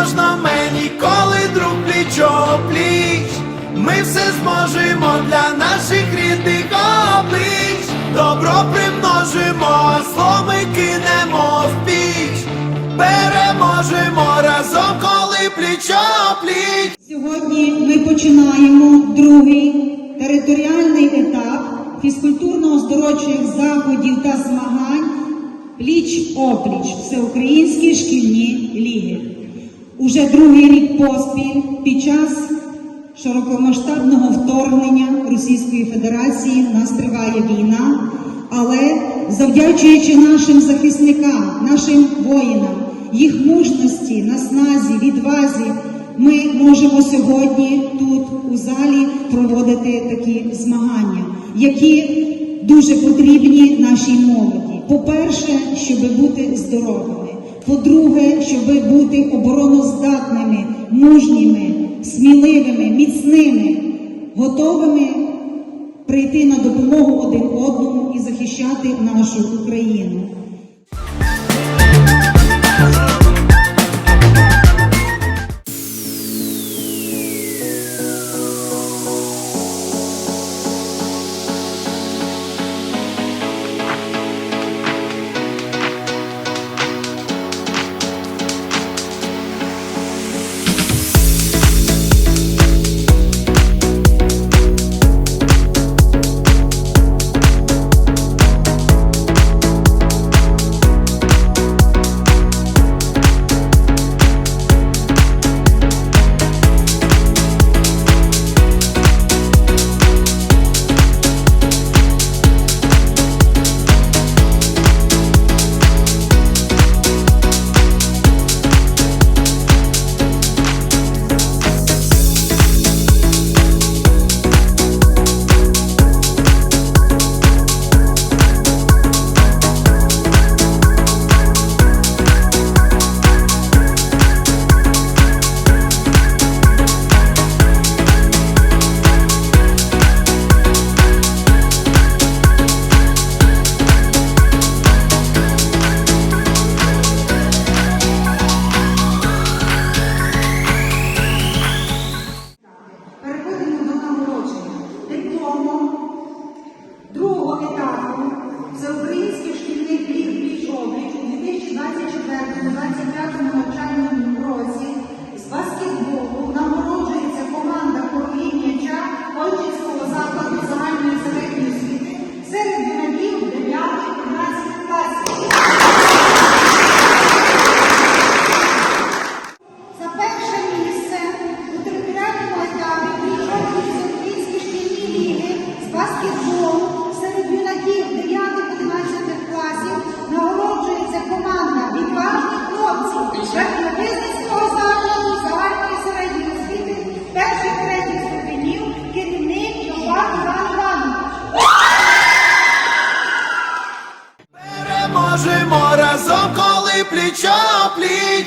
можна мені, коли друг плічо пліч. Ми все зможемо для наших рідних облич. Добро примножимо, зло кинемо в піч. Переможемо разом, коли плічо пліч. Сьогодні ми починаємо другий територіальний етап фізкультурно-оздоровчих заходів та змагань пліч-опліч Всеукраїнські шкільні ліги. Уже другий рік поспіль під час широкомасштабного вторгнення Російської Федерації нас триває війна, але завдячуючи нашим захисникам, нашим воїнам, їх мужності, насназі, відвазі, ми можемо сьогодні тут у залі проводити такі змагання, які дуже потрібні нашій молоді. По-перше, щоб бути здоровими. По-друге, щоб бути обороноздатними, мужніми, сміливими, міцними, готовими прийти на допомогу один одному і захищати нашу Україну. Разом, коли плічо пліч.